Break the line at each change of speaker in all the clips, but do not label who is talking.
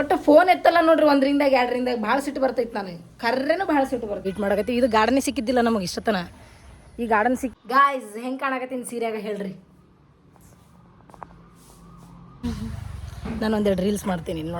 ಒಟ್ಟು ಫೋನ್ ಎತ್ತಲ್ಲ ನೋಡ್ರಿ ಒಂದ್ರಿಂದಾಗ ಎರಡರಿಂದ ಭಾಳ ಸಿಟ್ಟು ಬರ್ತೈತೆ ನನಗೆ. ಕರ್ರೇನು ಭಾಳ ಸಿಟ್ಟು ಬರ್ತೈತೆ. ಇಟ್ ಮಾಡಕತ್ತಿ. ಇದು ಗಾರ್ಡನ್ ಸಿಕ್ಕಿದ್ದಿಲ್ಲ ನಮಗೆ ಇಷ್ಟತನ. ಈ ಗಾರ್ಡನ್ ಸಿಕ್ ಗಾಯ್ಸ್ ಹೆಂಗೆ ಕಾಣಕತ್ತೀನಿ ಸೀರೆಯಾಗ ಹೇಳ್ರಿ. ನಾನು ಒಂದೆರಡು ರೀಲ್ಸ್ ಮಾಡ್ತೀನಿ ಇಲ್ಲಿ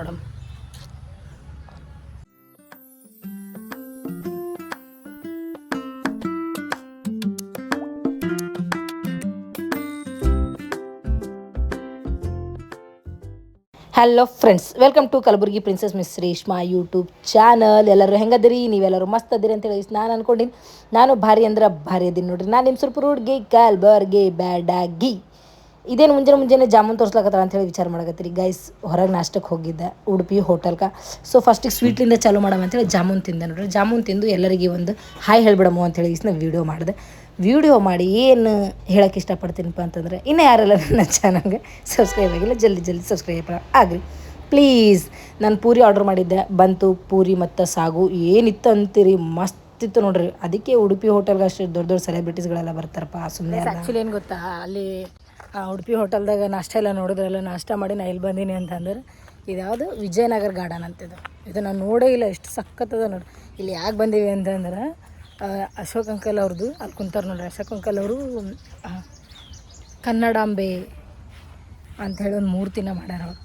hello friends welcome to Kalaburagi princess miss Reshma YouTube channel ಎಲ್ಲರೂ ಹೆಂಗದಿರಿ? ನೀವೆಲ್ಲರೂ ಮಸ್ತ್ ಅದಿರಿ ಅಂತ ಹೇಳಿ ನಾನು ಅನ್ಕೊಂಡಿನಿ. ನಾನು ಭಾರಿ ಅಂದ್ರೆ ಭಾರಿ ಅದೀನಿ ನೋಡ್ರಿ. ನಾನು ನಿಮ್ಮ ಸ್ವಲ್ಪ ರೂಡ್ಗೆ ಕಲ್ಬರ್ಗೆ ಬ್ಯಾಡಾಗಿ ಇದೇನು ಮುಂಜಾನೆ ಮುಂಜಾನೆ ಜಾಮೂನ್ ತೋರ್ಸ್ಲಕತ್ತಾರ ಅಂತ ಹೇಳಿ ವಿಚಾರ ಮಾಡಕತ್ತೀರಿ. ಗೈಸ್ ಹೊರಗೆ ನಾಷ್ಟಕ್ಕೆ ಹೋಗಿದ್ದೆ ಉಡುಪಿ ಹೋಟೆಲ್ಗೆ ಸೊ ಫಸ್ಟಿಗೆ ಸ್ವೀಟ್ಲಿಂದ ಚಾಲೂ ಮಾಡಮ ಅಂತೇಳಿ ಜಾಮೂನ್ ತಿಂದೆ ನೋಡ್ರಿ. ಜಾಮೂನ್ ತಿಂದು ಎಲ್ಲರಿಗೆ ಒಂದು ಹಾಯ್ ಹೇಳ್ಬಿಡಮು ಅಂತೇಳಿ ಇಸ್ನ ವೀಡಿಯೋ ಮಾಡಿದೆ. ವಿಡಿಯೋ ಮಾಡಿ ಏನು ಹೇಳೋಕ್ಕೆ ಇಷ್ಟಪಡ್ತೀನಪ್ಪ ಅಂತಂದ್ರೆ ಇನ್ನು ಯಾರೆಲ್ಲ ನನ್ನ ಚಾನಲ್ಗೆ ಸಬ್ಸ್ಕ್ರೈಬ್ ಆಗಿಲ್ಲ ಜಲ್ದಿ ಜಲ್ದಿ ಸಬ್ಸ್ಕ್ರೈಬ್ ಆಗಲಿ ಪ್ಲೀಸ್ ನಾನು ಪೂರಿ ಆರ್ಡ್ರ್ ಮಾಡಿದ್ದೆ. ಬಂತು ಪೂರಿ ಮತ್ತು ಸಾಗು ಏನಿತ್ತು ಅಂತೀರಿ? ಮಸ್ತ್ ಇತ್ತು ನೋಡ್ರಿ. ಅದಕ್ಕೆ ಉಡುಪಿ ಹೋಟೆಲ್ಗೆ ಅಷ್ಟು ದೊಡ್ಡ ದೊಡ್ಡ ಸೆಲೆಬ್ರಿಟೀಸ್ಗಳೆಲ್ಲ ಬರ್ತಾರಪ್ಪ ಸುಮ್ಮನೆ ಆ್ಯಕ್ಚುಲಿ ಏನು ಗೊತ್ತಾ? ಅಲ್ಲಿ ಆ ಉಡುಪಿ ಹೋಟೆಲ್ದಾಗ ನಾಷ್ಟ ಎಲ್ಲ ನೋಡಿದ್ರಲ್ಲ ನಾಷ್ಟ ಮಾಡಿ ನಾ ಇಲ್ಲಿ ಬಂದೀನಿ ಅಂತಂದ್ರೆ ಇದ್ಯಾವುದು? ವಿಜಯನಗರ ಗಾರ್ಡನ್ ಅಂತಿದ್ದು ಇದು ನಾನು ನೋಡೇ ಇಲ್ಲ ಎಷ್ಟು ಸಖತ್ತದ ನೋಡಿ. ಇಲ್ಲಿ ಯಾಕೆ ಬಂದೀವಿ ಅಂತಂದ್ರೆ ಅಶೋಕ್ ಅಂಕಲ್ ಅವ್ರದ್ದು, ಅಲ್ಲಿ ಕುಂತಾರೆ ನೋಡ್ರಿ. ಅಶೋಕ್ ಅಂಕಲ್ ಅವರು ಕನ್ನಡಾಂಬೆ ಅಂತ ಹೇಳಿ ಒಂದು ಮೂರ್ತಿನ ಮಾಡ್ಯಾರ ಅವರು.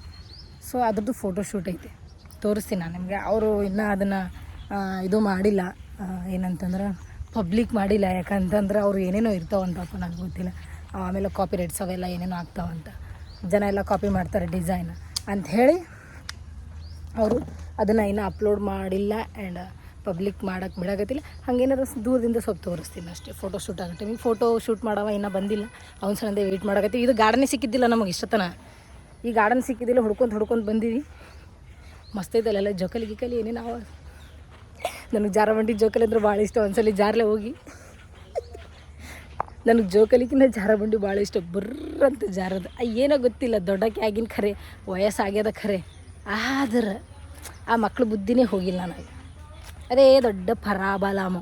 ಸೊ ಅದ್ರದ್ದು ಫೋಟೋ ಶೂಟ್ ಐತೆ. ತೋರಿಸ್ತೀನಿ ನಾನು ನಿಮಗೆ. ಅವರು ಇನ್ನೂ ಅದನ್ನು ಇದು ಮಾಡಿಲ್ಲ. ಏನಂತಂದ್ರೆ ಪಬ್ಲಿಕ್ ಮಾಡಿಲ್ಲ. ಯಾಕಂತಂದ್ರೆ ಅವರು ಏನೇನೋ ಇರ್ತಾವಂತಪ್ಪ ನನಗೆ ಗೊತ್ತಿಲ್ಲ. ಆಮೇಲೆ ಕಾಪಿ ರೇಟ್ಸ್ ಅವೆಲ್ಲ ಏನೇನೋ ಆಗ್ತಾವಂತ ಜನ ಎಲ್ಲ ಕಾಪಿ ಮಾಡ್ತಾರೆ ಡಿಸೈನ್ ಅಂತ ಹೇಳಿ, ಅವರು ಅದನ್ನು ಇನ್ನೂ ಅಪ್ಲೋಡ್ ಮಾಡಿಲ್ಲ ಆ್ಯಂಡ್ ಪಬ್ಲಿಕ್ ಮಾಡೋಕ್ಕೆ ಬಿಡಾಗತ್ತಿಲ್ಲ ಹಂಗೇನಾದ್ರು ದೂರದಿಂದ ಸ್ವಲ್ಪ ತೋರಿಸ್ತೀನಿ ಅಷ್ಟೇ. ಫೋಟೋ ಶೂಟ್ ಆಗೋ ಟೈಮಿಗೆ ಫೋಟೋ ಶೂಟ್ ಮಾಡವ ಇನ್ನೂ ಬಂದಿಲ್ಲ. ಅವ್ನ ಸಂದೆ ವೆಯ್ಟ್ ಮಾಡಕತ್ತೀವಿ. ಇದು ಗಾರ್ಡನೇ ಸಿಕ್ಕಿದ್ದಿಲ್ಲ ನಮಗೆ ಇಷ್ಟತನ. ಈ ಗಾರ್ಡನ್ ಸಿಕ್ಕಿದ್ದಿಲ್ಲ ಹುಡ್ಕೊಂಡು ಹುಡ್ಕೊಂಡು ಬಂದೀವಿ. ಮಸ್ತ್ ಐತೆ ಅಲ್ಲೆಲ್ಲ ಜೋಕಲಿ ಗಿಕಲಿ ಏನೇನು ಅವ. ನನಗೆ ಜಾರಬಂಡಿ ಜೋಕಲಿ ಅಂದ್ರೆ ಭಾಳ ಇಷ್ಟ. ಒಂದ್ಸಲಿ ಜಾರಲೆ ಹೋಗಿ. ನನಗೆ ಜೋಕಲಿಕ್ಕಿಂತ ಜಾರಬಂಡಿ ಭಾಳ ಇಷ್ಟ. ಬರ್ರಂತ ಜಾರದ. ಏನೋ ಗೊತ್ತಿಲ್ಲ. ದೊಡ್ಡಕ್ಕೆ ಆಗಿನ ಖರೆ, ವಯಸ್ಸಾಗ್ಯದ ಖರೆ. ಆದ್ರೆ ಆ ಮಕ್ಳ ಬುದ್ಧಿನೇ ಹೋಗಿಲ್ಲ ನನಗೆ. ಅದೇ ದೊಡ್ಡ ಪರಾಬಲಾಮ.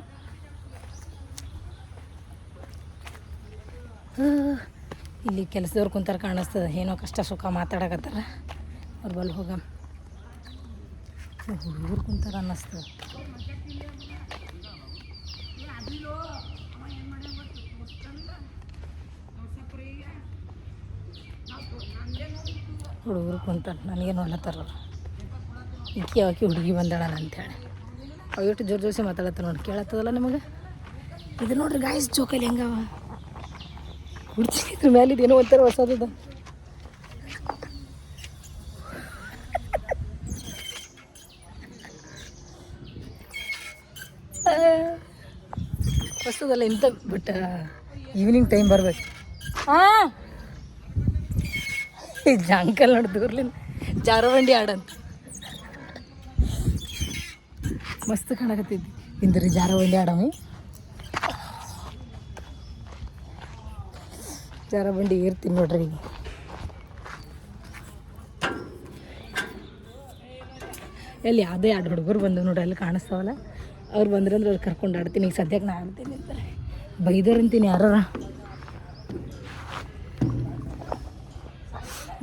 ಇಲ್ಲಿ ಕೆಲಸದವ್ರು ಕುಂತಾರೆ ಕಾಣಿಸ್ತದೆ. ಏನೋ ಕಷ್ಟ ಸುಖ ಮಾತಾಡಕತ್ತಾರ. ಅವ್ರು ಬಲ್ ಹೋಗ ಹುಡುಗರು ಕುಂತಾರ ಅನ್ನಿಸ್ತದೆ. ಹುಡುಗರು ಕುಂತಾರ. ನನಗೆ ನೋಡ್ಲತ್ತಾರ ಇಕ್ಕಿ ಆಕಿ ಹುಡುಗಿ ಬಂದಾಳಲ್ಲ ಅಂತೇಳಿ ಅವು ಎಷ್ಟು ಜೋರು ಜೋರಿಸಿ ಮಾತಾಡತ್ತ ನೋಡಿ, ಕೇಳತ್ತದಲ್ಲ ನಿಮಗೆ? ಇದು ನೋಡ್ರಿ ಗಾಯಸ್ ಜೋಕಲ್ಲಿ ಹೆಂಗವ? ಹುಡ್ತಿ ಇದ್ರ ಮೇಲೆ ಇದೇನೋ ಒಂಥರ ಹೊಸದದ. ಹೊಸದಲ್ಲ ಇಂಥ ಬಟ್ ಈವ್ನಿಂಗ್ ಟೈಮ್ ಬರ್ಬೇಕು. ಹಾಂ ಜಂಕಲ್ ನೋಡಿ ದೂರ್ಲಿಂದ ಜಾರಬಂಡಿ ಆಡಂತ. ಮಸ್ತ್ ಕಾಣಕತ್ತಿದ್ವಿ ಇಂದ್ರಿ ಅದಮೇ ಜಾರ ಬಂಡಿ ಏರ್ತೀನಿ ನೋಡ್ರಿ ಈಗ. ಎಲ್ಲಿ ಯಾವುದೇ ಎರಡು ಹುಡುಗರು ಬಂದು ನೋಡ್ರಿ, ಅಲ್ಲಿ ಕಾಣಿಸ್ತಾವಲ್ಲ. ಅವ್ರು ಬಂದ್ರಂದ್ರೆ ಅವ್ರು ಕರ್ಕೊಂಡು ಆಡ್ತೀನಿ. ಈಗ ಸದ್ಯಕ್ಕೆ ನಾ ಆಡ್ತೀನಿ ಅಂತಾರೆ. ಬೈದರಂತೀನಿ ಯಾರ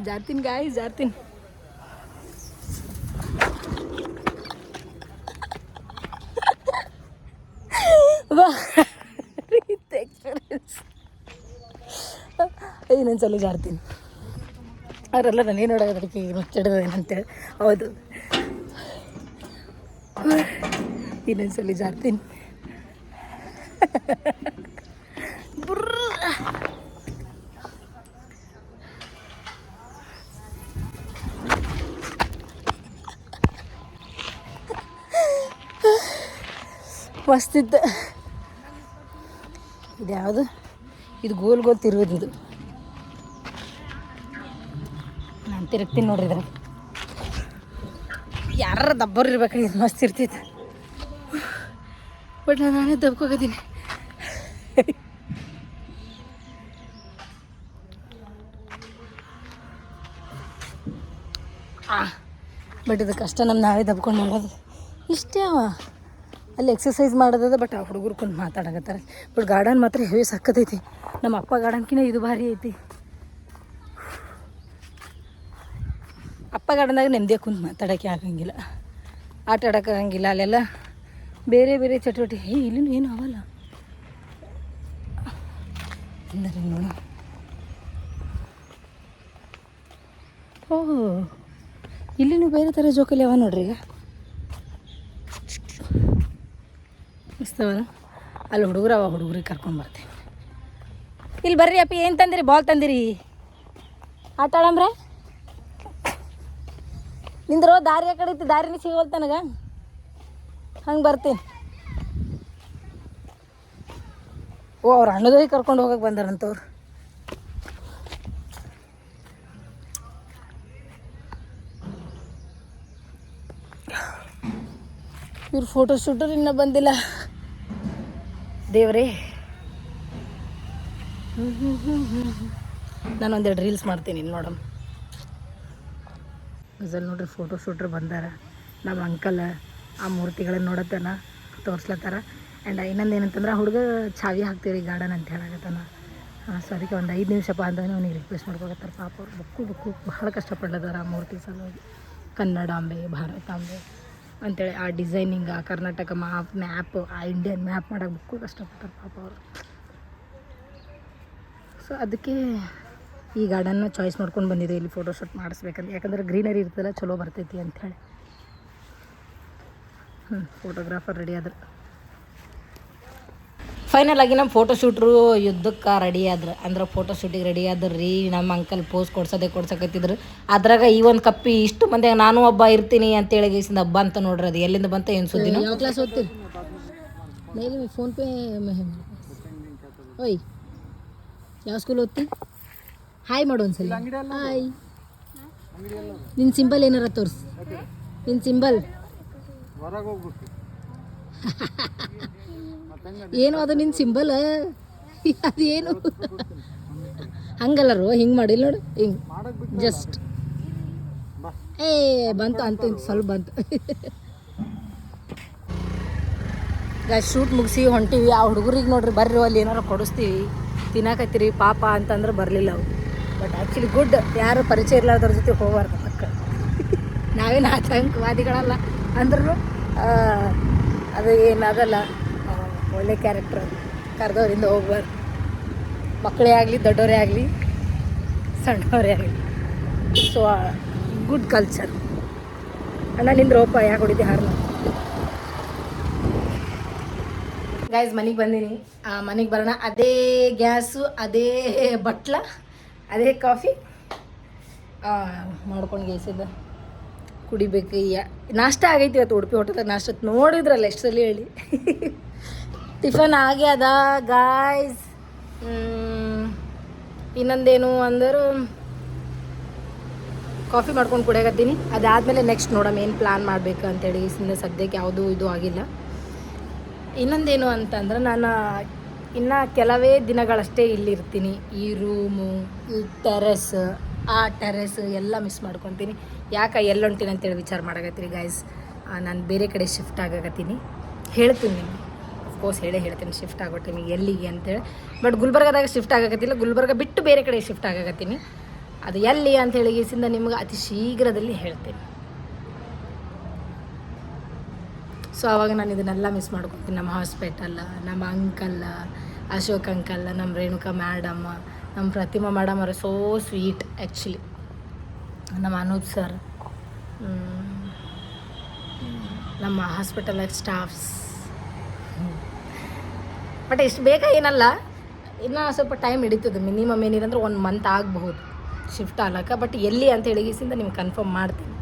ಜಾರ್ತೀನಿ ಗಾಯ ಜಾರ್ತೀನಿ. ಎಕ್ಸ್ಪೀರಿಯನ್ಸ್ ಇನ್ನೊಂದ್ಸಲ ಜಾರ್ತೀನಿ ಅವರೆಲ್ಲ ನನಗೆ ನೋಡೋದಕ್ಕೆ ಮುಚ್ಚಿಡೋದು ಏನಂತೇಳಿ ಹೌದು. ಇನ್ನೊಂದ್ಸಲ ಜಾರ್ತೀನಿ ಮಸ್ತಿತ್ತು ಇದು ಯಾವುದು ಇದು ಗೋಲ್ ಗೋಲ್ ತಿರುಗೋದು. ಇದು ನಾನು ತಿರುಗ್ತೀನಿ ನೋಡ್ರಿ ಇದ್ರಾಗ ಯಾರ ದಬ್ಬರು ಇರ್ಬೇಕು, ಇದು ಮಸ್ತ್ ಇರ್ತೈತೆ. ಬಟ್ ನಾನು ನಾನೇ ದಬ್ಕೋಗದೀನಿ. ಬಟ್ ಇದು ಕಷ್ಟ ನಮ್ಮ ನಾವೇ ದಬ್ಕೊಂಡು ಮಾಡೋದು ಇಷ್ಟೇ ಅವ. ಅಲ್ಲಿ ಎಕ್ಸಸೈಸ್ ಮಾಡೋದದ ಬಟ್ ಆ ಹುಡುಗರು ಕುಂತು ಮಾತಾಡಕತ್ತಾರೆ. ಬಟ್ ಗಾರ್ಡನ್ ಮಾತ್ರ ಹೆವಿ ಸಕ್ಕತ್ತೈತಿ ನಮ್ಮ ಅಪ್ಪ ಗಾರ್ಡನ್ಕಿನ ಇದು ಭಾರಿ ಐತಿ. ಅಪ್ಪ ಗಾರ್ಡನ್ದಾಗ ನೆಮ್ಮದಿ ಕುಂತು ಮಾತಾಡೋಕ್ಕೆ ಆಗಂಗಿಲ್ಲ. ಆಟ ಆಡೋಕ್ಕಾಗಂಗಿಲ್ಲ ಅಲ್ಲೆಲ್ಲ. ಬೇರೆ ಬೇರೆ ಚಟುವಟಿಕೆ. ಏ, ಇಲ್ಲಿನೂ ಏನು ಅವಲ್ಲ? ಅಂದರೆ ನೋಡಿ. ಓಹ್, ಇಲ್ಲಿನೂ ಬೇರೆ ಥರ ಜೋಕಾಲಿ ಅವ ನೋಡ್ರಿ ಈಗ. ಮಸ್ತವಲ್ಲ ಅಲ್ಲಿ ಹುಡುಗರು ಅವ ಹುಡುಗರಿಗೆ ಕರ್ಕೊಂಡು ಬರ್ತೀನಿ. ಇಲ್ಲಿ ಬರ್ರಿ ಅಪ್ಪಿ, ಏನು ತಂದಿರಿ? ಬಾಲ್ ತಂದಿರಿ. ಆಟ ಆಡಂಬ್ರೆ? ನಿಂದ್ರೋ, ದಾರಿ ಆ ಕಡೆ ಇತ್ತು, ದಾರಿನೇ ಸಿಗೋಲ್ ತನಗ. ಹಂಗೆ ಬರ್ತೀನಿ. ಓ, ಅವ್ರ ಅಣ್ಣದೋಗಿ ಕರ್ಕೊಂಡು ಹೋಗಕ್ಕೆ ಬಂದಾರಂತವ್ರು ಇವ್ರು ಫೋಟೋ ಶೂಟರ್ ಇನ್ನೂ ಬಂದಿಲ್ಲ. ದೇವ್ರೇ. ನಾನು ಒಂದೆರಡು ರೀಲ್ಸ್ ಮಾಡ್ತೀನಿ ನೋಡಮ್ ಗಜಲ್ ನೋಡ್ರಿ ಫೋಟೋ ಶೂಟ್ರ್ ಬಂದಾರ. ನಮ್ಮ ಅಂಕಲ್, ಆ ಮೂರ್ತಿಗಳನ್ನ ನೋಡತ್ತನ, ತೋರ್ಸ್ಲತ್ತಾರ. ಆ್ಯಂಡ್ ಇನ್ನೊಂದು ಏನಂತಂದ್ರೆ ಹುಡುಗ ಚಾವಿ ಹಾಕ್ತೀವಿ ಗಾರ್ಡನ್ ಅಂತ ಹೇಳಕತ್ತಾನ. ಸೊ ಅದಕ್ಕೆ ಒಂದು ಐದು ನಿಮಿಷಪ್ಪ ಅಂತ ಅವ್ನಿಗೆ ರಿಕ್ವೆಸ್ಟ್ ಮಾಡ್ಕೊಳತ್ತಾರ. ಪಾಪ ಅವ್ರು ಬುಕ್ಕು ಬುಕ್ಕು ಬಹಳ ಕಷ್ಟಪಡ್ಲತ್ತಾರ ಆ ಮೂರ್ತಿ ಸಲುವಾಗಿ. ಕನ್ನಡಾಂಬೆ, ಭಾರತಾಂಬೆ. ಅಂತೇಳಿ ಆ ಡಿಸೈನಿಂಗ್, ಆ ಕರ್ನಾಟಕ ಮ್ಯಾಪ್ ಮ್ಯಾಪ್ ಆ ಇಂಡಿಯನ್ ಮ್ಯಾಪ್ ಮಾಡೋಕೆ ಬುಕ್ಕು ಕಷ್ಟಪಡ್ತಾರೆ ಪಾಪ ಅವರು. ಸೊ ಅದಕ್ಕೆ ಈ ಗಾರ್ಡನ್ನ ಚಾಯ್ಸ್ ಮಾಡ್ಕೊಂಡು ಬಂದಿದೆ, ಇಲ್ಲಿ ಫೋಟೋಶೂಟ್ ಮಾಡಿಸ್ಬೇಕಂತ. ಯಾಕಂದ್ರೆ ಗ್ರೀನರಿ ಇರ್ತದಲ್ಲ, ಚಲೋ ಬರ್ತೈತಿ ಅಂಥೇಳಿ ಹ್ಞೂ ಫೋಟೋಗ್ರಾಫರ್ ರೆಡಿ ಆದ್ರೆ. ಫೈನಲ್ ಆಗಿ ನಮ್ಮ ಫೋಟೋ ಶೂಟ್ರು ಯುದ್ಧಕ್ಕೆ ರೆಡಿ ಆದ್ರು ಅಂದ್ರೆ ಫೋಟೋ ಶೂಟಿಗೆ ರೆಡಿ ಆದ್ರು ರೀ ನಮ್ಮ ಅಂಕಲ್ ಪೋಸ್ ಕೊಡ್ಸೋದೇ ಕೊಡ್ಸಕತ್ತಿದ್ರು. ಅದ್ರಾಗ ಈ ಒಂದು ಕಪ್ಪಿ ಇಷ್ಟು ಮಂದಿ ನಾನು ಒಬ್ಬ ಇರ್ತೀನಿ ಅಂತೇಳಿ ಗೇಸಿಂದ ಹಬ್ಬ ಅಂತ ನೋಡ್ರಿ ಅದು. ಎಲ್ಲಿಂದ ಬಂತ ಏನು ಸುದ್ದಿ ಯಾವ ಕ್ಲಾಸ್ ಓದ್ತೀರಿ? ಡೈಲಿ ಫೋನ್ ಪೇ ಓಯ್ ಯಾವ ಸ್ಕೂಲ್ ಓದ್ತಿ? ಹಾಯ್ ಮಾಡು ಒಂದ್ಸಲ. ಹಾಯ್ ನಿನ್ನ ಸಿಂಬಲ್ ಏನಾರ ತೋರಿಸಿ. ನಿನ್ನ ಸಿಂಬಲ್
ಹೊರಗೆ ಹೋಗ್ಬೇಕು
ಏನು ಅದು ನಿನ್ನ ಸಿಂಬಲ್ ಅದೇನು? ಹಂಗಲ್ಲ ರೋ ಹಿಂಗೆ ಮಾಡಿಲ್ಲ ನೋಡು ಹಿಂಗೆ. ಜಸ್ಟ್. ಏ ಬಂತು ಅಂತ ಸ್ವಲ್ಪ ಬಂತು. ಶೂಟ್ ಮುಗಿಸಿ ಹೊಂಟಿವಿ ಆ ಹುಡುಗರಿಗೆ ನೋಡ್ರಿ ಬರ್ರಿ ಅಲ್ಲಿ ಏನಾರು ಕೊಡಿಸ್ತೀವಿ. ತಿನ್ನಾಕತ್ತೀರಿ ಪಾಪ ಅಂತಂದ್ರೆ ಬರಲಿಲ್ಲ ಅವು ಬಟ್ ಆ್ಯಕ್ಚುಲಿ ಗುಡ್ ಯಾರು ಪರಿಚಯ ಇರ್ಲಾರ್ದ್ರ ಜೊತೆ ಹೋಗಬಾರ್ದು ಮಕ್ಕಳು ನಾವೇನು ಆತಂಕವಾದಿಗಳಲ್ಲ. ಅಂದ್ರೂ ಅದು ಏನು ಅದಲ್ಲ. ಆ, ಒಳ್ಳೆ ಕ್ಯಾರೆಕ್ಟರ್ ಕರೆದವರಿಂದ ಹೋಗ್ಬಾರ್ದು. ಮಕ್ಕಳೇ ಆಗಲಿ ದೊಡ್ಡವರೇ ಆಗಲಿ, ಸಣ್ಣವರೇ ಆಗಲಿ. ಸೊ ಗುಡ್ ಕಲ್ಚರ್ ಅಣ್ಣ ನಿಂದ್ರೋಪ ಯಾಕೆ ಹೊಡಿದ್ದೆ ಹಾರ್ನ? ಗೈಸ್ ಮನೆಗೆ ಬಂದೀನಿ. ಮನೆಗೆ ಬರೋಣ. ಅದೇ ಗ್ಯಾಸು, ಅದೇ ಬಟ್ಲ, ಅದೇ ಕಾಫಿ. ಮಾಡ್ಕೊಂಡು ಗೇಸಿದ್ದ. ಕುಡಿಬೇಕು ಯಾ ನಾಷ್ಟ ಆಗೈತಿ ಇವತ್ತು ಉಡುಪಿ ಹೋಟೆಲ್ದಾಗ ನಾಷ್ಟ ನೋಡಿದ್ರಲ್ಲ, ಎಷ್ಟು ಸಲ ಹೇಳಿ. ಟಿಫನ್ ಆಗ್ಯದ ಗಾಯ್ಸ್ ಇನ್ನೊಂದೇನು ಅಂದ್ರೆ ಕಾಫಿ ಮಾಡ್ಕೊಂಡು ಕುಡಿಯಕತ್ತೀನಿ. ಅದಾದಮೇಲೆ ನೆಕ್ಸ್ಟ್ ನೋಡಮ್ ಏನು ಪ್ಲ್ಯಾನ್ ಮಾಡಬೇಕು ಅಂತೇಳಿ. ಸುಮ್ಮನೆ ಸದ್ಯಕ್ಕೆ ಯಾವುದೂ ಇದು ಆಗಿಲ್ಲ. ಇನ್ನೊಂದೇನು ಅಂತಂದ್ರೆ ನಾನು, ಇನ್ನು ಕೆಲವೇ ದಿನಗಳಷ್ಟೇ ಇಲ್ಲಿರ್ತೀನಿ. ಈ ರೂಮು, ಈ ಟೆರೆಸ್ ಆ ಟೆರೆಸ್ ಎಲ್ಲ ಮಿಸ್ ಮಾಡ್ಕೊತೀನಿ. ಯಾಕೆ ಎಲ್ಲೊಂಟಿನ ಅಂತೇಳಿ ವಿಚಾರ ಮಾಡಕತ್ತೀರಿ ಗಾಯ್ಸ್ ನಾನು ಬೇರೆ ಕಡೆ ಶಿಫ್ಟ್ ಆಗಕತ್ತೀನಿ. ಹೇಳ್ತೀನಿ ನಿಮಗೆ. ಅಫ್ಕೋರ್ಸ್ ಹೇಳೇ ಹೇಳ್ತೀನಿ ಶಿಫ್ಟ್ ಆಗೋ ಟೈಮಿಗೆ ಎಲ್ಲಿಗೆ ಅಂತೇಳಿ. ಬಟ್ ಗುಲ್ಬರ್ಗದಾಗ ಶಿಫ್ಟ್ ಆಗಕತ್ತಿಲ್ಲ, ಗುಲ್ಬರ್ಗ ಬಿಟ್ಟು ಬೇರೆ ಕಡೆ ಶಿಫ್ಟ್ ಆಗಕತ್ತೀನಿ. ಅದು ಎಲ್ಲಿ ಅಂತ ಗೀಸಿಂದ ನಿಮ್ಗೆ ಅತಿ ಶೀಘ್ರದಲ್ಲಿ ಹೇಳ್ತೀನಿ. ಸೊ ಅವಾಗ ನಾನು ಇದನ್ನೆಲ್ಲ ಮಿಸ್ ಮಾಡ್ಕೊತೀನಿ. ನಮ್ಮ ಹಾಸ್ಪಿಟಲ್ ನಮ್ಮ ಅಂಕಲ್ ಅಶೋಕ್ ಅಂಕಲ್ ನಮ್ಮ ರೇಣುಕಾ ಮ್ಯಾಡಮ್ ನಮ್ಮ ಪ್ರತಿಮಾ ಮ್ಯಾಡಮ್ ಅವರು ಸೋ ಸ್ವೀಟ್ ಆ್ಯಕ್ಚುಲಿ ನಮ್ಮ ಅನೂಪ್ ಸರ್ ನಮ್ಮ ಹಾಸ್ಪಿಟಲ್ ಸ್ಟಾಫ್ಸ್ ಬಟ್ ಇಷ್ಟು ಬೇಗ ಏನಲ್ಲ, ಇನ್ನೂ ಸ್ವಲ್ಪ ಟೈಮ್ ಹಿಡಿತದೆ. ಮಿನಿಮಮ್ ಏನಿರಂದ್ರೆ ಒಂದು ಮಂತ್ ಆಗಬಹುದು. ಶಿಫ್ಟ್ ಆಗ್ಲಕ್ಕ ಬಟ್ ಎಲ್ಲಿ ಅಂತ ಹೇಳಿಗಿಸಿಂದ ನಿಮ್ಗೆ ಕನ್ಫರ್ಮ್ ಮಾಡ್ತೀನಿ.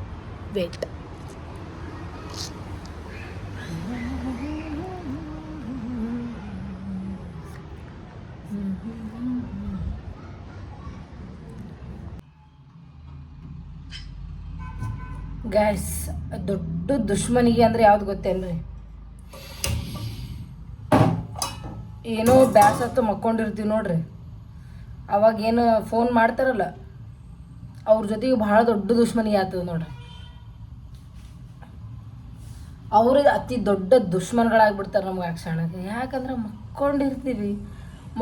ವೇಟ್ ಗ್ಯಾಸ್ ದೊಡ್ಡ ದುಶ್ಮನಿಗೆ ಅಂದರೆ ಯಾವ್ದು ಗೊತ್ತೇನ್ರಿ? ಏನೋ ಬ್ಯಾಸತ್ತು ಮಕ್ಕೊಂಡಿರ್ತೀವಿ ನೋಡ್ರಿ. ಅವಾಗ ಏನು ಫೋನ್ ಮಾಡ್ತಾರಲ್ಲ, ಅವ್ರ ಜೊತೆಗೆ ಭಾಳ ದೊಡ್ಡ ದುಶ್ಮನಿ ಆಗ್ತದೆ ನೋಡ್ರಿ. ಅವ್ರ ಅತಿ ದೊಡ್ಡ ದುಶ್ಮನ್ಗಳಾಗ್ಬಿಡ್ತಾರೆ ನಮ್ಗೆ ಆ ಕ್ಷಣಕ್ಕೆ. ಯಾಕಂದ್ರೆ ಮಕ್ಕೊಂಡಿರ್ತೀವಿ.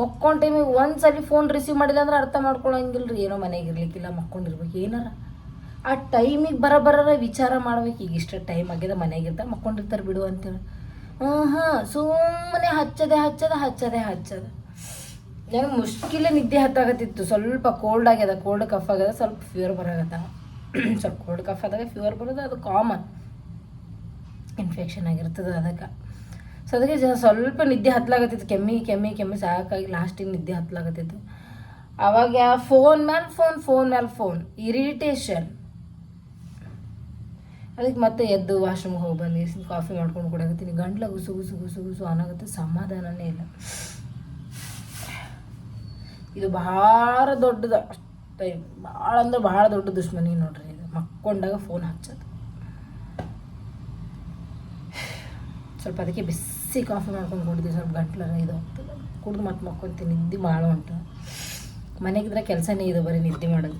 ಮಕ್ಕೊಂಡ್ ಟೈಮಿಗೆ ಒಂದ್ಸಲಿ ಫೋನ್ ರಿಸೀವ್ ಮಾಡಿಲ್ಲ ಅಂದ್ರೆ ಅರ್ಥ ಮಾಡ್ಕೊಳಂಗಿಲ್ಲ ರೀ ಏನೋ ಮನೆಗೆ ಇರ್ಲಿಕ್ಕಿಲ್ಲ, ಮಕ್ಕೊಂಡಿರ್ಬೇಕು. ಏನಾರ ಆ ಟೈಮಿಗೆ ಬರ ಬರೋರ ವಿಚಾರ ಮಾಡ್ಬೇಕು. ಈಗ ಇಷ್ಟ ಟೈಮ್ ಆಗ್ಯದ ಮನೆಗಿರ್ತಾರೆ ಮಕ್ಕೊಂಡಿರ್ತಾರೆ ಬಿಡು ಅಂತೇಳಿ. ಹಾಂ ಸುಮ್ಮನೆ ಹಚ್ಚದೆ, ಹಚ್ಚದ ಹಚ್ಚದೆ, ಹಚ್ಚದ. ನನಗೆ ಮುಷ್ಕಿಲೆ ನಿದ್ದೆ ಹತ್ತಾಗತ್ತಿತ್ತು. ಸ್ವಲ್ಪ ಕೋಲ್ಡ್ ಆಗ್ಯದ ಕೋಲ್ಡ್ ಕಫ್ ಆಗ್ಯದ, ಸ್ವಲ್ಪ ಫೀವರ್ ಬರಾಗತ್ತ. ಸ್ವಲ್ಪ ಕೋಲ್ಡ್ ಕಫ್ ಆದಾಗ ಫೀವರ್ ಬರೋದು, ಅದು ಕಾಮನ್ ಇನ್ಫೆಕ್ಷನ್ ಆಗಿರ್ತದೆ ಅದಕ್ಕೆ. ಸೊ ಅದಕ್ಕೆ ಸ್ವಲ್ಪ ನಿದ್ದೆ ಹತ್ತಲಾಗತ್ತಿತ್ತು ಕೆಮ್ಮಿ ಕೆಮ್ಮಿ ಕೆಮ್ಮಿ ಸಾಕಾಗಿ ಲಾಸ್ಟಿಗೆ ನಿದ್ದೆ ಹತ್ಲಾಗತ್ತಿತ್ತು. ಅವಾಗ ಫೋನ್ ಮೇಲೆ ಫೋನ್ ಫೋನ್ ಮೇಲೆ ಫೋನ್ ಇರಿಟೇಷನ್ ಅದಕ್ಕೆ ಮತ್ತೆ ಎದ್ದು ವಾಶ್ರೂಮ್ಗೆ ಹೋಗಿ ಬಂದು ಕಾಫಿ ಮಾಡ್ಕೊಂಡು ಕೊಡಾಕತ್ತೀನಿ ಗಂಟ್ಲ ಗುಸು ಗುಸು ಗುಸು ಗುಸು ಅನ್ನಾಗುತ್ತೆ ಸಮಾಧಾನನೇ ಇಲ್ಲ. ಇದು ಭಾಳ ದೊಡ್ಡದ ಅಷ್ಟೇ. ಭಾಳ ಅಂದ್ರೆ ಭಾಳ ದೊಡ್ಡ ದುಶ್ಮನಿ ನೋಡ್ರಿ ಇದು. ಮಕ್ಕೊಂಡಾಗ ಫೋನ್ ಹಚ್ಚೋದು. ಸ್ವಲ್ಪ ಅದಕ್ಕೆ ಬಿಸಿ ಕಾಫಿ ಮಾಡ್ಕೊಂಡು ಕುಡಿದ್ವಿ ಸ್ವಲ್ಪ ಗಂಟ್ಲರ ಇದು ಆಗ್ತದೆ. ಕುಡಿದು ಮತ್ತೆ ಮಕ್ಕೊಂತೀನಿ, ನಿದ್ದೆ ಮಾಡೋ ಉಂಟು. ಮನೆಗಿದ್ರೆ ಕೆಲಸನೇ ಇದು ಬರೀ ನಿದ್ದೆ ಮಾಡೋದು.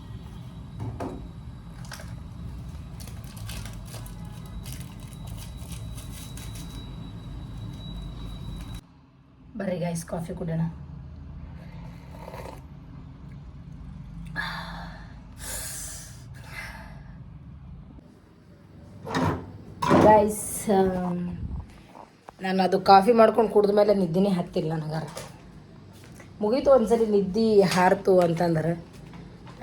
ಬರ್ರಿ ಗೈಸ್ ಕಾಫಿ ಕುಡಿಯೋಣ. ಗೈಸ್ ನಾನು ಅದು ಕಾಫಿ ಮಾಡ್ಕೊಂಡು ಕುಡಿದ ಮೇಲೆ ನಿದ್ದೆನೇ ಹತ್ತಿಲ್ಲ ನನಗಾರ ಮುಗೀತು ಒಂದ್ಸರಿ ನಿದ್ದೆ ಹಾರ್ತು ಅಂತಂದ್ರೆ,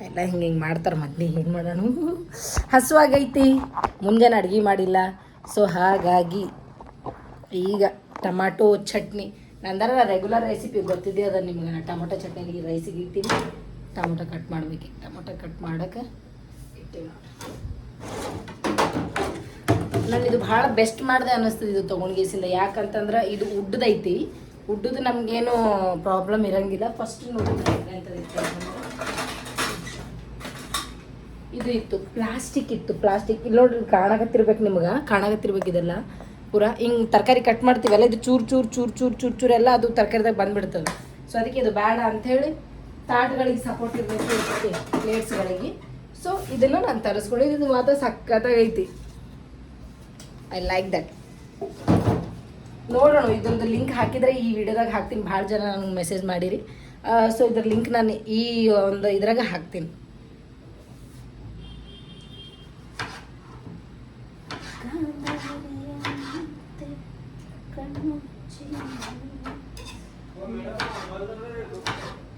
ಎಲ್ಲ ಹಿಂಗೆ ಹಿಂಗೆ ಮಾಡ್ತಾರೆ ಮಗ್ನಿ ಏನು ಮಾಡೋಣ? ಹಸುವಾಗೈತಿ, ಮುಂಜಾನೆ ಅಡುಗೆ ಮಾಡಿಲ್ಲ. ಸೊ ಹಾಗಾಗಿ ಈಗ ಟಮಾಟೋ, ಚಟ್ನಿ ನಂದರ ರೆಗ್ಯುಲರ್ ರೆಸಿಪಿ ಗೊತ್ತಿದೆ ಅದ ನಿಮ್ಗೆ? ನಾನು ಟೊಮೊಟೊ ಚಟ್ನಿಗೆ ರೈಸಿಗೆ ಇಟ್ಟಿನಿ. ಟೊಮೊಟೊ ಕಟ್ ಮಾಡ್ಬೇಕು. ಟೊಮೊಟೊ ಕಟ್ ಮಾಡೋಕೆ ಇಟ್ಟಿವಿ ನಾನು ಇದು ಭಾಳ ಬೆಸ್ಟ್ ಮಾಡಿದೆ ಅನ್ನಿಸ್ತದೆ ಇದು ತೊಗೊಂಡ್ಗೇಸಿಂದ ಯಾಕಂತಂದ್ರೆ ಇದು ಉಡ್ಡದೈತಿ ಉಡ್ಡದು ನಮಗೇನು ಪ್ರಾಬ್ಲಮ್ ಇರಂಗಿಲ್ಲ. ಫಸ್ಟ್ ಇದು ಇತ್ತು. ಪ್ಲಾಸ್ಟಿಕ್ ಇತ್ತು. ಪ್ಲಾಸ್ಟಿಕ್ ಇಲ್ಲಿ ನೋಡ್ರಿ, ಕಾಣಕತ್ತಿರ್ಬೇಕು ನಿಮ್ಗೆ. ಕಾಣಕತ್ತಿರ್ಬೇಕು ಇದೆಲ್ಲ. ಪೂರಾ ಹಿಂಗೆ ತರಕಾರಿ ಕಟ್ ಮಾಡ್ತೀವಲ್ಲ ಇದು ಚೂರು ಚೂರು ಚೂರು ಚೂರು ಚೂರು ಚೂರು ಎಲ್ಲ ಅದು ತರಕಾರಿದಾಗ ಬಂದ್ಬಿಡ್ತದೆ. ಸೊ ಅದಕ್ಕೆ ಇದು ಬೇಡ ಅಂಥೇಳಿ ತಾಟ್ಗಳಿಗೆ ಸಪೋರ್ಟ್ ಇರಬೇಕು ಪ್ಲೇಟ್ಸ್ಗಳಿಗೆ ಸೊ ಇದನ್ನು ನಾನು ತರಿಸ್ಕೊಳ್ಳಿ, ಇದು ಮಾತ್ರ ಸಖತ್ತಾಗೈತಿ. ಐ ಲೈಕ್ ದಟ್ ನೋಡೋಣ, ಇದೊಂದು ಲಿಂಕ್ ಹಾಕಿದರೆ ಈ ವಿಡಿಯೋದಾಗ ಹಾಕ್ತೀನಿ. ಭಾಳ ಜನ ನನಗೆ ಮೆಸೇಜ್ ಮಾಡಿರಿ. ಸೊ ಇದ್ರ ಲಿಂಕ್ ನಾನು ಈ ಒಂದು ಇದ್ರಾಗ ಹಾಕ್ತೀನಿ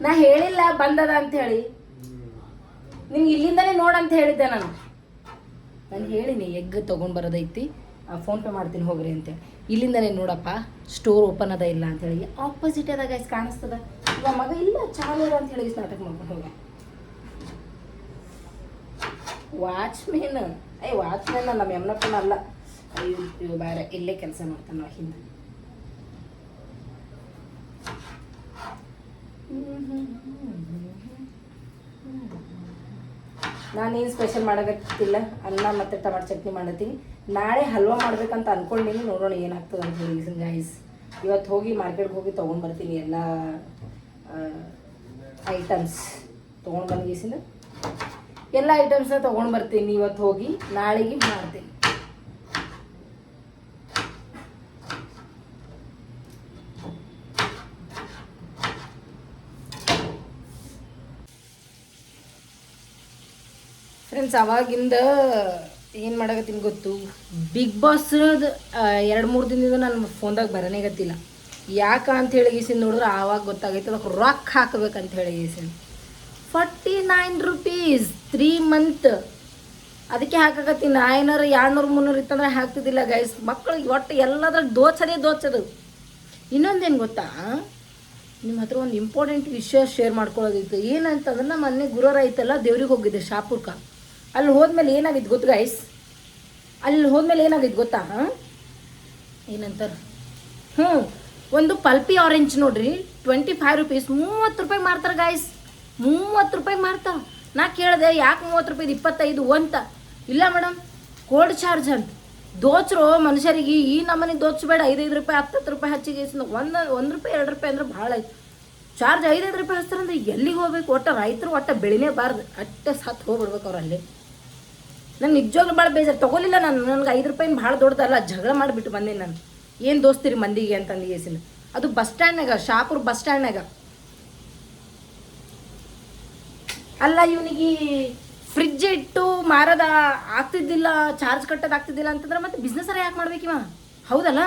ನಾ ಹೇಳಿಲ್ಲ ಬಂದದ ಅಂತ ಹೇಳಿ ನಿಮ್ಗೆ ಇಲ್ಲಿಂದನೇ ನೋಡಂತ ಹೇಳಿದ್ದೆ ನಾನು. ನಾನು ಹೇಳಿನಿ, ಎಗ್ ತೊಗೊಂಡು ಬರೋದೈತಿ. ಫೋನ್ ಪೇ ಮಾಡ್ತೀನಿ ಹೋಗ್ರಿ ಅಂತೇಳಿ. ಇಲ್ಲಿಂದನೇ ನೋಡಪ್ಪ ಸ್ಟೋರ್ ಓಪನ್ ಅದ ಇಲ್ಲ ಅಂತೇಳಿ. ಆಪೋಸಿಟ್ ಅದಾಗ ಗೈಸ್ ಕಾಣಿಸ್ತದ. ನಮ್ಮ ಮಗ ಇಲ್ಲ, ಚಾಲು ಅಂತ ಹೇಳಿ ನಾಟಕ ಮಾಡ್ಕೊಂಡು ಹೋಗ ಐ ವಾಚ್ ವಾಚ್ಮೇನ್ ನಮ್ಮ ಯಮ್ನಪ್ಪನ ಅಲ್ಲ. ಅಯ್ಯೋ ಬೇರೆ, ಇಲ್ಲೇ ಕೆಲಸ ಮಾಡ್ತಾನ ಹಿಂದೆ. ನಾನೇನು ಸ್ಪೆಷಲ್ ಮಾಡೋಕ್ಕಿಲ್ಲ ಅನ್ನ ಮತ್ತು ಟಮಾಟೊ ಚಟ್ನಿ ಮಾಡತ್ತೀನಿ. ನಾಳೆ ಹಲ್ವಾ ಮಾಡ್ಬೇಕಂತ ಅಂದ್ಕೊಂಡಿನಿ ನೋಡೋಣ ಏನಾಗ್ತದೆ ಅಂತ ಹೇಳಿ ಗೈಸ್ ಇವತ್ತು ಹೋಗಿ ಮಾರ್ಕೆಟ್ಗೆ ಹೋಗಿ ತೊಗೊಂಡು ಬರ್ತೀನಿ ಎಲ್ಲ ಐಟಮ್ಸ್ ತೊಗೊಂಡು ಗೀಸಿನ ಎಲ್ಲ ಐಟಮ್ಸ್ನ ತೊಗೊಂಡು ಬರ್ತೀನಿ ಇವತ್ತು ಹೋಗಿ. ನಾಳೆಗೆ ಮಾಡ್ತೀನಿ. ಫ್ರೆಂಡ್ಸ್ ಅವಾಗಿಂದ ಏನು ಮಾಡಕತ್ತೀನಿ ಗೊತ್ತು? ಬಿಗ್ ಬಾಸ್ ಎರಡು ಮೂರು ದಿನದಿಂದ ನನ್ನ ಫೋನ್ದಾಗ ಬರನೇ ಗೊತ್ತಿಲ್ಲ. ಯಾಕ ಅಂತ ಹೇಳಿ ಗೀಸಿಂದ ನೋಡಿದ್ರೆ ಆವಾಗ ಗೊತ್ತಾಗೈತೆ, ಅದಕ್ಕೆ ರೊಕ್ಕ ಹಾಕಬೇಕಂತ ಹೇಳಿ ಗೀಸಿಂದ forty nine rupees three month ಅದಕ್ಕೆ ಹಾಕಕತ್ತೀನಿ. ನಾ ಏನಾರು ಎರಡ್ನೂರು, ಮುನ್ನೂರು ಇತ್ತಂದ್ರೆ ಹಾಕ್ತಿದ್ದಿಲ್ಲ ಗೈಸ್ ಮಕ್ಕಳಿಗೆ ಒಟ್ಟು ಎಲ್ಲದ್ರ ದೋಚದೆ ದೋಚದು. ಇನ್ನೊಂದೇನು ಗೊತ್ತಾ? ನಿಮ್ಮ ಹತ್ರ ಒಂದು ಇಂಪಾರ್ಟೆಂಟ್ ವಿಷಯ ಶೇರ್ ಮಾಡ್ಕೊಳ್ಳೋದಿತ್ತು. ಏನಂತಂದ್ರೆ ನಮ್ಮ ಮೊನ್ನೆ ಗುರುವಾರ ಐತಲ್ಲ, ದೇವ್ರಿಗೆ ಹೋಗಿದ್ದೆ ಶಾಪುರ್ಕ. ಅಲ್ಲಿ ಹೋದ್ಮೇಲೆ ಏನಾಗಿತ್ತು ಗೊತ್ತು ಗೈಸ್ ಅಲ್ಲಿ ಹೋದ್ಮೇಲೆ ಏನಾಗಿದ್ ಗೊತ್ತಾ? ಏನಂತಾರೆ? ಹ್ಞೂ, ಒಂದು ಪಲ್ಪಿ ಆರೆಂಜ್ ನೋಡ್ರಿ ಟ್ವೆಂಟಿ ಫೈವ್ ರುಪೀಸ್ ಮೂವತ್ತು ರೂಪಾಯಿ ಮಾರ್ತಾರೆ ಗಾಯ್ಸ್ ಮೂವತ್ತು ರೂಪಾಯಿ ಮಾರ್ತಾರೆ ನಾ ಕೇಳಿದೆ, ಯಾಕೆ ಮೂವತ್ತು ರೂಪಾಯಿ ಇಪ್ಪತ್ತೈದು ಅಂತ? ಇಲ್ಲ ಮೇಡಮ್ ಕೋಲ್ಡ್ ಚಾರ್ಜ್ ಅಂತ. ದೋಚರು ಮನುಷ್ಯರಿಗೆ, ಈ ನಮ್ಮನೆ ದೋಚಬೇಡ. ಐದೈದು ರೂಪಾಯಿ, ಹತ್ತತ್ತು ರೂಪಾಯಿ ಹಚ್ಚಿಗೆ ಒಂದು ಒಂದು ರೂಪಾಯಿ, ಎರಡು ರೂಪಾಯಿ ಅಂದ್ರೆ ಭಾಳ ಆಯ್ತು. ಚಾರ್ಜ್ ಐದೈದು ರೂಪಾಯಿ ಹಚ್ತಾರಂದ್ರೆ ಎಲ್ಲಿಗೆ ಹೋಗ್ಬೇಕು? ಒಟ್ಟು ರೈತರು ಒಟ್ಟು ಬೆಳಿನೇ ಬಾರ್ದು. ಅಟ್ಟೆ ಸತ್ತು ಹೋಗ್ಬಿಡ್ಬೇಕು ಅವ್ರು ಅಲ್ಲಿ ನಂಗೆ ನಿಜವಾಗ್ಲೂ ಭಾಳ ಬೇಜಾರು. ತೊಗೊಲಿಲ್ಲ ನಾನು. ನನಗೆ ಐದು ರೂಪಾಯಿ ಭಾಳ ದೊಡ್ಡದಲ್ಲ, ಜಗಳ ಮಾಡಿಬಿಟ್ಟು ಬಂದೆ ನಾನು. ಏನು ದೋಸ್ತಿರಿ ಮಂದಿಗೆ ಅಂತಂದು ಏಸಿನ ಅದು ಬಸ್ ಸ್ಟ್ಯಾಂಡ್ನಾಗ ಶಾಪುರ್ ಬಸ್ ಸ್ಟ್ಯಾಂಡ್ನಾಗ ಅಲ್ಲ, ಇವನಿಗೆ ಫ್ರಿಜ್ ಇಟ್ಟು ಮಾರದ ಆಗ್ತಿದ್ದಿಲ್ಲ ಚಾರ್ಜ್ ಕಟ್ಟೋದು ಆಗ್ತಿದ್ದಿಲ್ಲ ಅಂತಂದ್ರೆ ಮತ್ತೆ ಬಿಸ್ನೆಸ್ ಯಾಕೆ ಮಾಡ್ಬೇಕಿವ ಹೌದಲ್ಲ?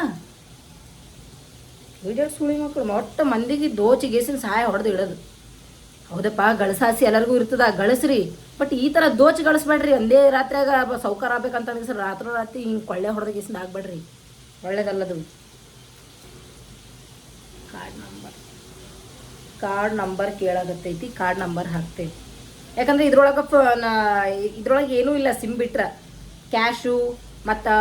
ವಿಡಿಯೋ ಸುಳಿ ಮಕ್ಕಳು ಒಟ್ಟು ಮಂದಿಗೆ ದೋಚಿ ಗೇಸಿನ ಸಹಾಯ ಹೊಡೆದು ಇಡೋದು. ಹೌದಪ್ಪ, ಗಳಸಾಸಿ ಎಲ್ಲರಿಗೂ ಇರ್ತದ, ಗಳಿಸ್ರಿ. ಬಟ್ ಈ ಥರ ದೋಚಿ ಗಳಿಸ್ಬೇಡ್ರಿ, ಒಂದೇ ರಾತ್ರಿಯಾಗ ಸೌಕಾರ ಆಗ್ಬೇಕಂತ ಅನ್ಸರ್ ರಾತ್ರಿ ರಾತ್ರಿ ಹಿಂಗೆ ಕೊಳ್ಳೆ ಹೊಡೆದ ಗೇಸಿನ ಆಗ್ಬೇಡ್ರಿ. ಒಳ್ಳೇದಲ್ಲದು. ಕಾರ್ಡ್ ನಂಬರ್ ಕಾರ್ಡ್ ನಂಬರ್ ಕೇಳಾಗತ್ತೈತಿ ಕಾರ್ಡ್ ನಂಬರ್ ಹಾಕ್ತೇವೆ. ಯಾಕಂದ್ರೆ ಇದ್ರೊಳಗೆ ಇದ್ರೊಳಗೆ ಏನೂ ಇಲ್ಲ ಸಿಮ್ ಬಿಟ್ರ. ಕ್ಯಾಶು ಮತ್ತು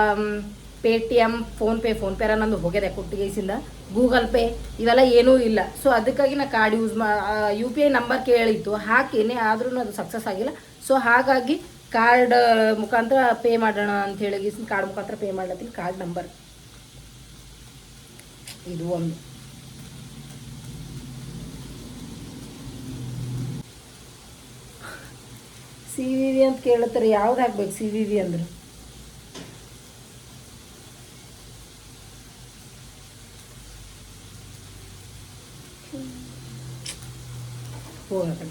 ಪೇ ಟಿ ಎಂ ಫೋನ್ಪೇ ಫೋನ್ಪೇರ ನಂದು ಹೋಗ್ಯದೆ ಕೊಟ್ಟಿಗೆಸಿಂದ ಗೂಗಲ್ ಪೇ ಇವೆಲ್ಲ ಏನೂ ಇಲ್ಲ. ಸೊ ಅದಕ್ಕಾಗಿ ನಾ ಕಾರ್ಡ್ ಯೂಸ್ ಮಾ ಯು ಪಿ ಐ ನಂಬರ್ ಕೇಳಿತ್ತು. ಹಾಕೇನೆ ಆದ್ರೂ ಅದು ಸಕ್ಸಸ್ ಆಗಿಲ್ಲ. ಸೊ ಹಾಗಾಗಿ ಕಾರ್ಡ್ ಮುಖಾಂತರ ಪೇ ಮಾಡೋಣ ಅಂತ ಹೇಳಿ ಕಾರ್ಡ್ ಮುಖಾಂತರ ಪೇ ಮಾಡ್ಲತ್ತೀನಿ ಕಾರ್ಡ್ ನಂಬರ್ ಇದು ಒಂದು. ಸಿ ವಿ ವಿ ಅಂತ ಕೇಳತ್ತಾರೆ, ಯಾವ್ದು ಹಾಕ್ಬೇಕು ಸಿ ವಿ ವಿ ಅಂದ್ರೆ? ಹೋಗಕ್ಕೆ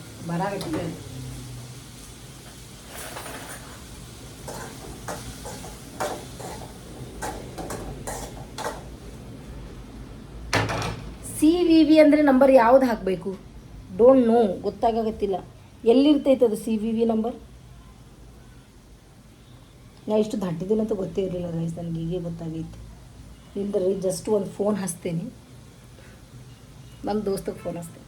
ಸಿ ವಿ ವಿ ಅಂದರೆ ನಂಬರ್ ಯಾವ್ದು ಹಾಕಬೇಕು? ಡೋಂಟ್ ನೋ ಗೊತ್ತಾಗತ್ತಿಲ್ಲ ಎಲ್ಲಿರ್ತೈತೆ ಅದು ಸಿ ವಿ ವಿ ನಂಬರ್ ನಾ ಇಷ್ಟು ದಾಟಿದ್ದೀನಿ ಅಂತ ಗೊತ್ತೇ ಇರಲಿಲ್ಲ ರೈಸ್ ನನಗೆ ಹೀಗೆ ಗೊತ್ತಾಗೈತೆ. ನಿಂದ್ರಿ ಜಸ್ಟ್ ಒಂದು ಫೋನ್ ಹಚ್ತೇನೆ. ನಮ್ಮ ದೋಸ್ತಗೆ ಫೋನ್ ಹಚ್ತೇನೆ.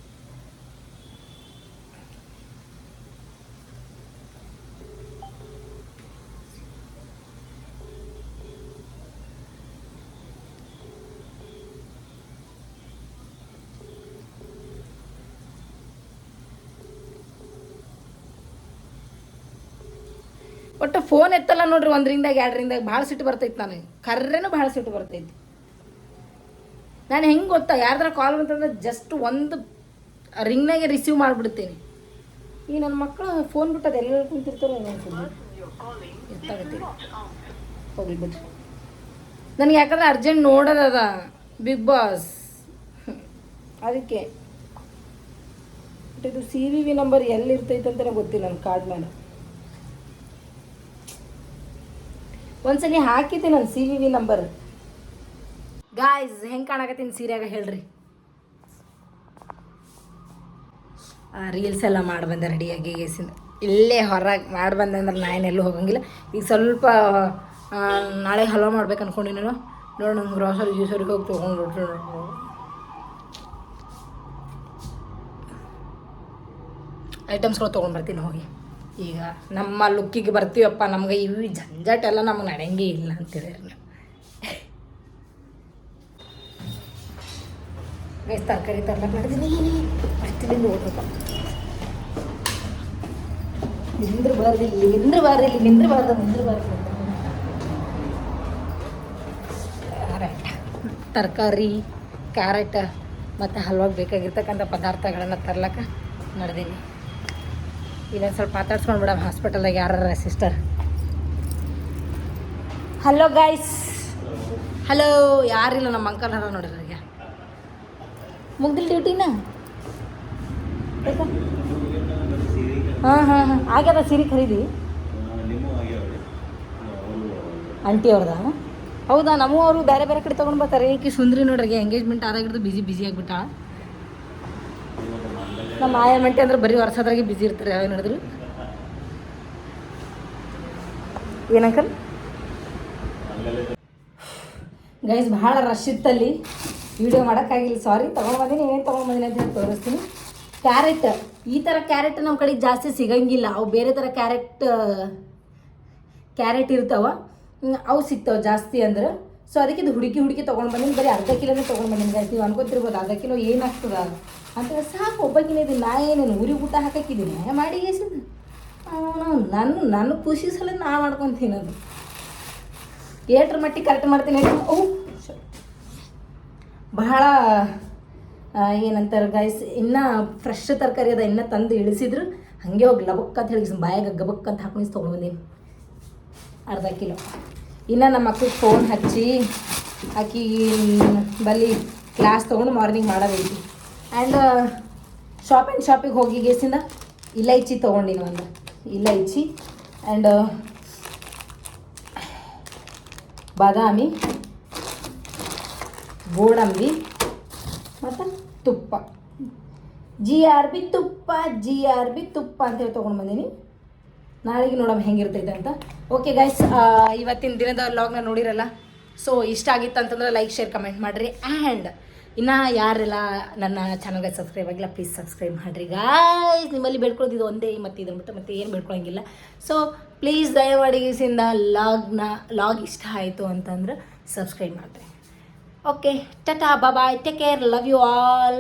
ಒಟ್ಟು ಫೋನ್ ಎತ್ತಲ್ಲ ನೋಡ್ರಿ, ಒಂದರಿಂದಾಗ, ಎರಡರಿಂದಾಗ ಭಾಳ ಸಿಟ್ಟು ಬರ್ತೈತೆ ನನಗೆ. ಕರ್ರೇನೂ ಭಾಳ ಸಿಟ್ಟು ಬರ್ತೈತಿ. ನಾನು ಹೆಂಗೆ ಗೊತ್ತಾ? ಯಾರ್ದಾರ ಕಾಲ್ ಬಂತಂದ್ರೆ ಜಸ್ಟ್ ಒಂದು ರಿಂಗ್ನಾಗೆ ರಿಸೀವ್ ಮಾಡಿಬಿಡ್ತೀನಿ. ಈ ನನ್ನ ಮಕ್ಕಳು ಫೋನ್ ಬಿಟ್ಟು ಅದು ಎಲ್ಲ ಕುಂತಿರ್ತಾರೋ ಗೊತ್ತಾಗತ್ತಿಲ್ಲ ಹೋಗ್ಲಿ ಬಿಡ್ರಿ. ನನಗೆ ಯಾಕಂದ್ರೆ ಅರ್ಜೆಂಟ್ ನೋಡೋದದ ಬಿಗ್ ಬಾಸ್ ಅದಕ್ಕೆ. ಬಟ್ ಇದು ಸಿ ವಿ ವಿ ನಂಬರ್ ಎಲ್ಲಿರ್ತೈತೆ ಅಂತಲೇ ಗೊತ್ತಿಲ್ಲ ನನ್ನ ಕಾರ್ಡ್ ಮೇಲೆ ಒಂದ್ಸಲಿ ಹಾಕಿದ್ದೆ ನಾನು C V V number guys ಹೆಂಗೆ ಕಾಣಕತ್ತೀನಿ ಸೀರೆಯಾಗ ಹೇಳ್ರಿ. ರೀಲ್ಸ್ ಎಲ್ಲ ಮಾಡಿ ಬಂದೆ ರೆಡಿಯಾಗಿ ಗೇಸಿಂದ ಇಲ್ಲೇ ಹೊರಗೆ ಮಾಡಿ ಬಂದೆ ಅಂದ್ರೆ ನಾನು ಎಲ್ಲೂ ಹೋಗಂಗಿಲ್ಲ. ಈಗ ಸ್ವಲ್ಪ ನಾಳೆ ಹಲೋ ಮಾಡ್ಬೇಕು ಅನ್ಕೊಂಡಿನಿ ನಾನು. ನೋಡಿ ನಮ್ಮ ಗ್ರಾಸರಿ ಜ್ಯೂಸರಿಗೆ ಹೋಗಿ ತೊಗೊಂಡು ಐಟಮ್ಸ್ಗಳು ತೊಗೊಂಡು ಬರ್ತೀನಿ ಹೋಗಿ. ಈಗ ನಮ್ಮ ಲುಕ್ಕಿಗೆ ಬರ್ತೀವಪ್ಪ, ನಮ್ಗೆ ಇವು ಜಂಜಾಟ ಎಲ್ಲ ನಮ್ಗೆ ನಡೆಯಂಗೆ ಇಲ್ಲ ಅಂತೇಳಿ ನೀವು ಗೈಸ್ ತರಕಾರಿ ತರ್ಲಕ್ಕೆ ಮಾಡಿದ್ದೀನಿ ಬರ್ತೀನಿ ನೋಡ್ರಪ್ಪ ನಿಂದ್ರ ಬಾರ್ದು ಇಲ್ಲಿ ನಿಂದ್ರ ಬಾರ್ದು ಇಲ್ಲಿ ನಿಂದ್ರ ಬಾರ್ದು ನಿಂದ್ರ ಬಾರ್ದು ಕ್ಯಾರೆಟ್ ತರಕಾರಿ ಕ್ಯಾರೆಟ್ ಮತ್ತು ಹಲ್ವಾಗಿ ಬೇಕಾಗಿರ್ತಕ್ಕಂಥ ಪದಾರ್ಥಗಳನ್ನು ತರ್ಲಕ್ಕೆ ನಡೆದೀನಿ ಇಲ್ಲೊಂದು ಸ್ವಲ್ಪ ಮಾತಾಡ್ಸ್ಕೊಂಡು ಬಿಡಮ್ ಹಾಸ್ಪಿಟಲ್ದಾಗ ಯಾರ ಸಿಸ್ಟರ್ ಹಲೋ ಗಾಯ್ಸ್ ಹಲೋ ಯಾರಿಲ್ಲ ನಮ್ಮ ಅಂಕಲ್ ಹರ ನೋಡಿರಿ ಅವ್ರಿಗೆ. ಮುಗ್ದಿಲ್ಲ ಡ್ಯೂಟಿನ ಹಾಂ ಹಾಂ ಹಾಂ. ಆಗ್ಯದ ಸೀರೆ ಖರೀದಿ? ಆಂಟಿ ಅವ್ರದ? ಹೌದಾ ನಮ್ಮವರು ಬೇರೆ ಬೇರೆ ಕಡೆ ತೊಗೊಂಡು ಬರ್ತಾರೆ. ಏಕೆ ಸುಂದ್ರಿ ನೋಡ್ರಿಗೆ ಎಂಗೇಜ್ಮೆಂಟ್ ಆದಾಗಿಡ್ದು ಬಿಸಿ ಬಿಸಿ ಆಗಿಬಿಟ್ಟಾಳ ನಮ್ಮ ಆಯ ಮಂಟಿ ಅಂದ್ರೆ ಬರೀ ವರ್ಷದ್ರಾಗೆ ಬಿಸಿ ಇರ್ತಾರೆ ಯಾವ ನೋಡಿದ್ರು? ಏನಂಕಲ್ ಗೈಸ್ ಭಾಳ ರಶ್ ಇತ್ತಲ್ಲಿ. ವಿಡಿಯೋ ಮಾಡೋಕ್ಕಾಗಿಲ್ಲ ಸಾರಿ ತೊಗೊಂಡ್ಬಂದಿನಿ ಏನು ತೊಗೊಂಡು ಬಂದೀನಿ ಅಂತ ಹೇಳಿ ತೋರಿಸ್ತೀನಿ. ಕ್ಯಾರೆಟ್ ಈ ಥರ ಕ್ಯಾರೆಟ್ ನಮ್ಮ ಕಡೆ ಜಾಸ್ತಿ ಸಿಗಂಗಿಲ್ಲ. ಅವು ಬೇರೆ ಥರ ಕ್ಯಾರೆಟ್ ಕ್ಯಾರೆಟ್ ಇರ್ತಾವ. ಅವು ಸಿಗ್ತಾವೆ ಜಾಸ್ತಿ ಅಂದ್ರೆ. ಸೊ ಅದಕ್ಕೆ ಹುಡುಕಿ ಹುಡುಕಿ ತೊಗೊಂಡು ಬಂದೀನಿ. ಬರೀ ಅರ್ಧ ಕಿಲೋನೇ ತೊಗೊಂಡು ಬಂದೀನಿ ನೀವು ಅನ್ಕೋತಿರ್ಬೋದು, ಅರ್ಧ ಕಿಲೋ ಏನಾಗ್ತದ ಅಂತ ಸಾಕು, ಒಬ್ಬಕಿನ ಇದೀನಿ ನಾ ಏನೇನು ಊರಿಗೆ ಊಟ ಹಾಕಿದ್ದೀನಿ ಮಾಡಿ ಎಸಿದ. ನನ್ನ ನನ್ನ ಖುಷಿ ಸಲ ನಾ ಮಾಡ್ಕೊತೀನಿ ಅದು ಏಟ್ರ ಮಟ್ಟಿಗೆ ಕರೆಕ್ಟ್ ಮಾಡ್ತೀನಿ ಓ ಬಹಳ ಏನಂತಾರೆ ಗೈಸ್ ಇನ್ನೂ ಫ್ರೆಶ್ ತರಕಾರಿ ಅದ, ಇನ್ನೂ ತಂದು ಇಳಿಸಿದ್ರು. ಹಾಗೆ ಹೋಗಿ ಲಬಕ್ ಅಂತ ಹೇಳಿ, ಬಾಯಾಗ ಗಬಕ್ ಅಂತ ಹಾಕೊಂಡು ತೊಗೊಂಡು ಬಂದೀನಿ. ಅರ್ಧ ಕಿಲೋ. ಇನ್ನು ನಮ್ಮ ಮಕ್ಕಳಿಗೆ ಫೋನ್ ಹಚ್ಚಿ, ಆಕಿ ಬಲ್ಲಿ ಕ್ಲಾಸ್ ತೊಗೊಂಡು ಮಾರ್ನಿಂಗ್ ಮಾಡೋದೈತಿ. ಆ್ಯಂಡ್ ಶಾಪ್ ಆ್ಯಂಡ್ ಶಾಪಿಗೆ ಹೋಗಿ ಗೇಸಿಂದ ಇಲೈಚಿ ತೊಗೊಂಡಿನಿ ಒಂದು. ಇಲೈಚಿ ಆ್ಯಂಡ್ ಬಾದಾಮಿ, ಗೋಡಂಬಿ, ಮತ್ತು ತುಪ್ಪ. ಜಿ ಆರ್ ಬಿ ತುಪ್ಪ ಜಿ ಆರ್ ಬಿ ತುಪ್ಪ ಅಂತೇಳಿ ತೊಗೊಂಡು ಬಂದೀನಿ. ನಾಳೆಗೆ ನೋಡಮ್ಮ ಹೆಂಗಿರ್ತೈತೆ ಅಂತ. ಓಕೆ ಗೈಸ್ ಇವತ್ತಿನ ದಿನದ ಲಾಗ್ನ ನೋಡಿರಲ್ಲ? ಸೊ ಇಷ್ಟ ಆಗಿತ್ತು ಅಂತಂದ್ರೆ ಲೈಕ್ ಶೇರ್ ಕಮೆಂಟ್ ಮಾಡಿರಿ. ಆ್ಯಂಡ್ ಇನ್ನು ಯಾರೆಲ್ಲ ನನ್ನ ಚಾನಲ್ಗೆ ಸಬ್ಸ್ಕ್ರೈಬ್ ಆಗಿಲ್ಲ ಪ್ಲೀಸ್ ಸಬ್ಸ್ಕ್ರೈಬ್ ಮಾಡಿರಿ. ಗಾಯ್ಸ್ ನಿಮ್ಮಲ್ಲಿ ಬೇಡ್ಕೊಳ್ಳೋದು ಒಂದೇ ಮತ್ತು ಇದನ್ನು ಬಿಟ್ಟು ಮತ್ತೆ ಏನು ಬೇಡ್ಕೊಳಂಗಿಲ್ಲ ಸೊ ಪ್ಲೀಸ್ ದಯಮಾಡಿ ಸಿಂದ ಲಾಗ್ನ ಲಾಗ್ ಇಷ್ಟ ಆಯಿತು ಅಂತಂದ್ರೆ ಸಬ್ಸ್ಕ್ರೈಬ್ ಮಾಡಿರಿ. Okay tata bye take care love you all